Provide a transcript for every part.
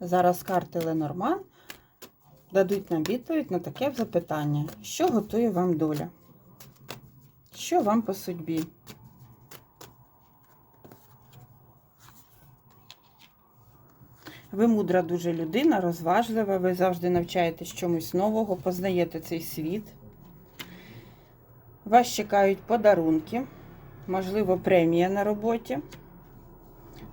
Зараз карти Ленорман дадуть нам відповідь на таке запитання. Що готує вам доля? Що вам по судьбі? Ви мудра дуже людина, розважлива, ви завжди навчаєтесь чомусь нового, познаєте цей світ. Вас чекають подарунки, можливо, премія на роботі.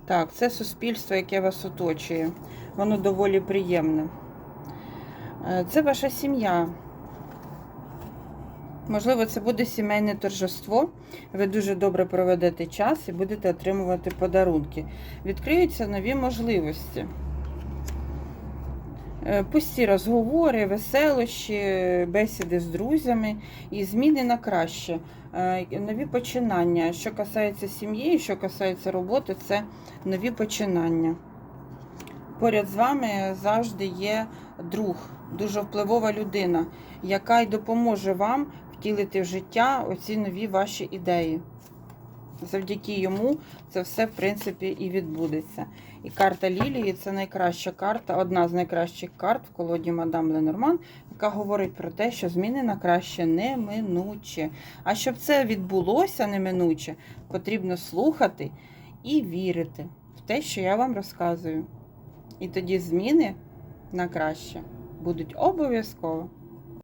Так, це суспільство, яке вас оточує. Воно доволі приємне. Е, Це ваша сім'я. Можливо, це буде сімейне торжество. Ви дуже добре проведете час і будете отримувати подарунки. Відкриються нові можливості. Е, Пусті розговори, веселощі, бесіди з друзями і зміни на краще. Е, Нові починання. Що касається сім'ї, що касається роботи, це нові починання. Поряд з вами завжди є друг, дуже впливова людина, яка й допоможе вам втілити в життя оці нові ваші ідеї. Завдяки йому це все, в принципі, і відбудеться. І карта Лілії це найкраща карта, одна з найкращих карт в колоді Мадам Ленорман, яка говорить про те, що зміни на краще неминуче. А щоб це відбулося неминуче, потрібно слухати і вірити в те, що я вам розказую. І тоді зміни на краще будуть обов'язково.